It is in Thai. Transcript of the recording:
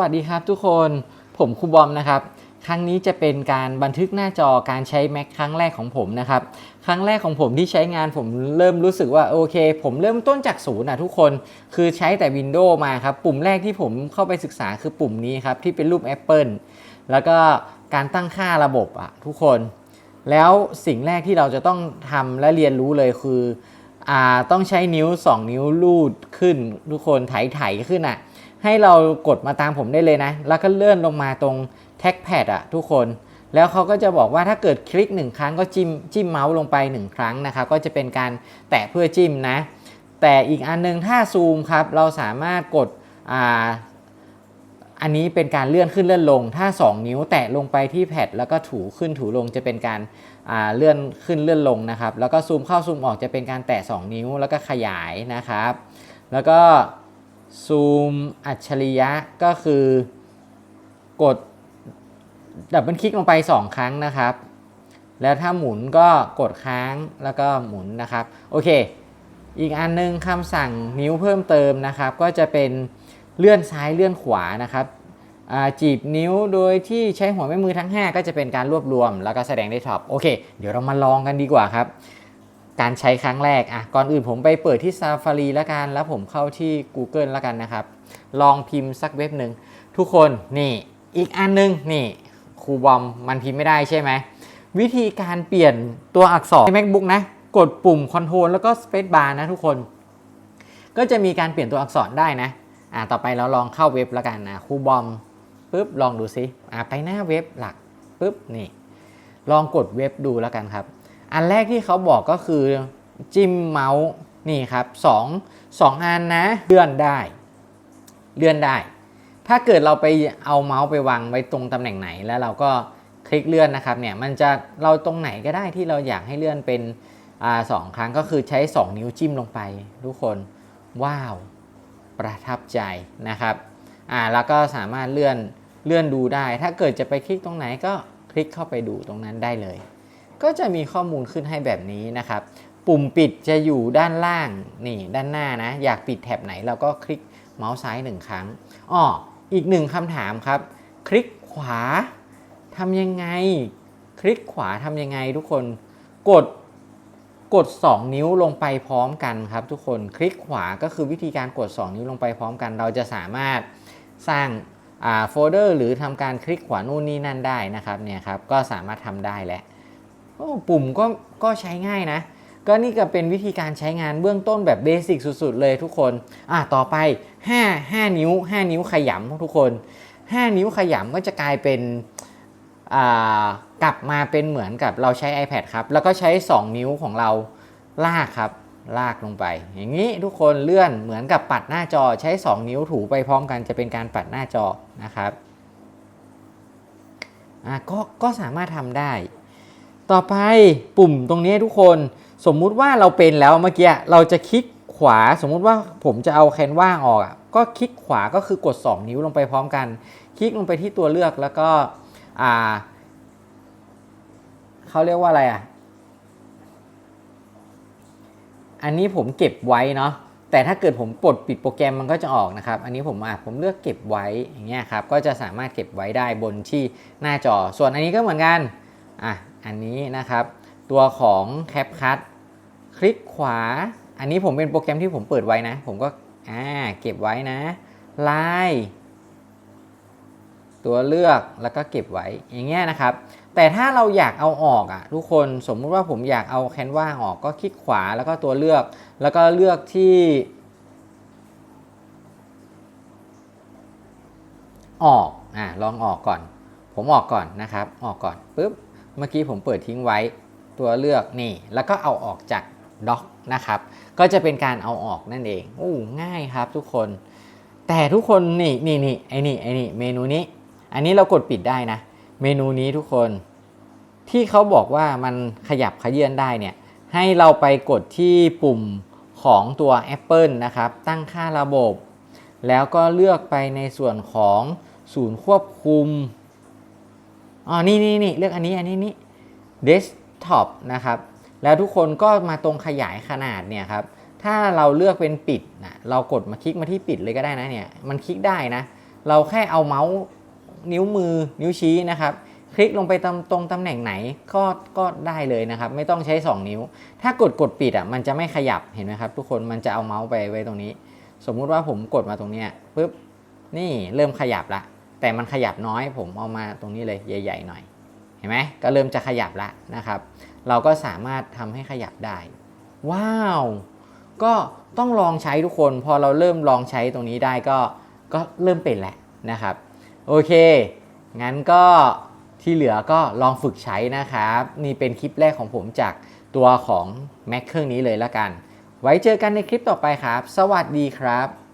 สวัสดีครับทุกคนผมครูบอมนะครับ ครั้งนี้จะเป็นการบันทึกหน้าจอการใช้ Mac ครั้งแรกของผมนะครับ ครั้งแรกของผมที่ใช้งานผมเริ่มรู้สึกว่าโอเค ผมเริ่มต้นจากศูนย์นะทุกคนคือใช้แต่ Windows มาครับ ปุ่มแรกที่ผมเข้าไปศึกษาคือปุ่มนี้ครับ ที่เป็นรูป Apple แล้วก็การตั้งค่าระบบอะทุกคน แล้วสิ่งแรกที่เราจะต้องทำและเรียนรู้เลยคืออต้องใช้นิ้ว 2 นิ้วลูดขึ้นทุกคนไถๆขึ้นอะ ให้เรากดมาตามผมได้เลยนะ แล้วก็เลื่อนลงมาตรงแท็กแพดอะทุกคน แล้วเขาก็จะบอกว่าถ้าเกิดคลิก 1 ครั้งก็จิ้มจิ้มเมาส์ลงไป 1 ครั้งนะครับ ก็จะเป็นการแตะเพื่อจิ้มนะ แต่อีกอันนึงถ้าซูมครับ เราสามารถกดอ่าอันนี้เป็นการเลื่อนขึ้นเลื่อนลง ถ้า 2 นิ้วแตะลงไปที่แพดแล้วก็ถูขึ้นถูลงจะเป็นการาเลื่อนขึ้นเลื่อนลงนะครับ แล้วก็ซูมเข้าซูมออกจะเป็นการแตะ 2 นิ้วแล้วก็ขยายนะครับ แล้วก็ ซูมอัจฉริยะก็คือกดดับเบิลคลิกลงไป 2 ครั้งนะครับ แล้วถ้าหมุนก็กดค้างแล้วก็หมุนนะครับ โอเค อีกอันนึงคำสั่งนิ้วเพิ่มเติมนะครับ ก็จะเป็นเลื่อนซ้ายเลื่อนขวานะครับจีบนิ้วโดยที่ใช้หัวแม่มือทั้ง 5 ก็จะเป็นการรวบรวม แล้วก็แสดงได้ท็อปโอเค เดี๋ยวเรามาลองกันดีกว่าครับ การใช้ครั้งแรกอะก่อนอื่นผมไปเปิดที่ Safari แล้วกัน แล้วผมเข้าที่ Google แล้วกันนะครับ ลองพิมพ์สักเว็บหนึ่งทุกคนนี่อีกอันนึงนี่ครูบอมมันพิมพ์ไม่ได้ใช่ไหมวิธีการเปลี่ยนตัวอักษรใน MacBook นะ กดปุ่ม Control แล้วก็ Space Bar นะทุกคน ก็จะมีการเปลี่ยนตัวอักษรได้นะอะต่อไปเราลองเข้าเว็บแล้วกันนะครูบอมปุ๊บลองดูซิอะไปหน้าเว็บหลักปุ๊บนี่ลองกดเว็บดูแล้วกันครับ อันแรกที่เขาบอกก็คือจิ้มเมาส์นี่ครับสองสองอันนะเลื่อนได้ เลื่อนได้ ถ้าเกิดเราไปเอาเมาส์ไปวางไว้ตรงตำแหน่งไหนแล้วเราก็คลิกเลื่อนนะครับเนี่ยมันจะเราตรงไหนก็ได้ที่เราอยากให้เลื่อนเป็นอสองครั้งก็คือใช้ 2 นิ้วจิ้มลงไป ทุกคนว้าว ประทับใจนะครับอ่าแล้วก็สามารถเลื่อนเลื่อนดูได้ ถ้าเกิดจะไปคลิกตรงไหนก็คลิกเข้าไปดูตรงนั้นได้เลย ก็จะมีข้อมูลขึ้นให้แบบนี้นะครับ ปุ่มปิดจะอยู่ด้านล่างนี่ด้านหน้านะ อยากปิดแถบไหนเราก็คลิกเมาส์ซ้ายหนึ่งครั้งอ้ออีกหนึ่งคำถามครับ คลิกขวาทำยังไง คลิกขวาทำยังไงทุกคนกดกด 2 นิ้วลงไปพร้อมกันครับ ทุกคนคลิกขวาก็คือวิธีการกด 2 นิ้วลงไปพร้อมกัน เราจะสามารถสร้างโฟลเดอร์หรือทำการคลิกขวานู่นนี่นั่นได้นะครับเนี่ยครับก็สามารถทำได้แล้ว โอ้ปุ่มก็ก็ใช้ง่ายนะ ก็นี่ก็เป็นวิธีการใช้งานเบื้องต้นแบบเบสิกสุดๆเลยทุกคน อะต่อไป 5 5 นิ้ว 5 นิ้วขยำทุกคน 5 นิ้วขยำก็จะกลายเป็นกลับมาเป็นเหมือนกับเราใช้ iPad ครับ แล้วก็ใช้ 2 นิ้วของเราลากครับ ลากลงไป อย่างนี้ทุกคนเลื่อนเหมือนกับปัดหน้าจอใช้ 2 นิ้วถูไปพร้อมกันจะเป็นการปัดหน้าจอนะครับก็ก็สามารถทำได้ ต่อไปปุ่มตรงนี้ทุกคนสมมุติว่าเราเป็นแล้วเมื่อกี้เราจะคลิกขวาสมมุติว่าผมจะเอาแคนวาออกก็คลิกขวาก็คือกด 2 นิ้วลงไปพร้อมกัน คลิกลงไปที่ตัวเลือกแล้วก็อ่าเขาเรียกว่าอะไรอะอันนี้ผมเก็บไว้เนาะแต่ถ้าเกิดผมปลดปิดโปรแกรมมันก็จะออกนะครับ อันนี้ผมอะผมเลือกเก็บไว้อย่างเงี้ยครับก็จะสามารถเก็บไว้ได้บนที่หน้าจอ ส่วนอันนี้ก็เหมือนกันอะ อันนี้นะครับ ตัวของ CapCut คลิกขวา อันนี้ผมเป็นโปรแกรมที่ผมเปิดไว้นะ ผมก็อ่าเก็บไว้นะลายตัวเลือกแล้วก็เก็บไว้อย่างเงี้ยนะครับ แต่ถ้าเราอยากเอาออกอะทุกคนสมมุติว่าผมอยากเอาแคนวาออกก็คลิกขวาแล้วก็ตัวเลือก แล้วก็เลือกที่ออกอ่าลองออกก่อน ผมออกก่อนนะครับ ออกก่อนปุ๊บ เมื่อกี้ผมเปิดทิ้งไว้ตัวเลือกนี่ แล้วก็เอาออกจากด็อกนะครับ ก็จะเป็นการเอาออกนั่นเองโอ้ง่ายครับทุกคน แต่ทุกคนนี่นี่นี่ไอ้นี่ไอ้นี่เมนูนี้ อันนี้เรากดปิดได้นะ เมนูนี้ทุกคน ที่เขาบอกว่ามันขยับขยื่นได้เนี่ย ให้เราไปกดที่ปุ่มของตัว Apple นะครับ ตั้งค่าระบบ แล้วก็เลือกไปในส่วนของศูนย์ควบคุม อ๋อ นี่นี่นี่เลือกอันนี้ อันนี้นี่ desktop นะครับ แล้วทุกคนก็มาตรงขยายขนาดเนี่ยครับ ถ้าเราเลือกเป็นปิดนะเรากดมาคลิกมาที่ปิดเลยก็ได้นะเนี่ย มันคลิกได้นะ เราแค่เอาเมาส์นิ้วมือนิ้วชี้นะครับ คลิกลงไปตรงตรงตำแหน่งไหนก็ก็ได้เลยนะครับ ไม่ต้องใช้ 2 นิ้ว ถ้ากดกดปิดอะมันจะไม่ขยับเห็นไหมครับ ทุกคนมันจะเอาเมาส์ไปไว้ตรงนี้ สมมุติว่าผมกดมาตรงเนี้ยปุ๊บนี่เริ่มขยับละ แต่มันขยับน้อยผมเอามาตรงนี้เลยใหญ่ ๆ หน่อย เห็นไหมก็เริ่มจะขยับละนะครับ เราก็สามารถทำให้ขยับได้ ว้าว ก็ต้องลองใช้ทุกคน พอเราเริ่มลองใช้ตรงนี้ได้ก็ก็เริ่มเป็นแหล้วนะครับ โอเค งั้นก็ที่เหลือก็ลองฝึกใช้นะครับ นี่เป็นคลิปแรกของผมจากตัวของ Mac เครื่องนี้เลยละกัน ไว้เจอกันในคลิปต่อไปครับ สวัสดีครับ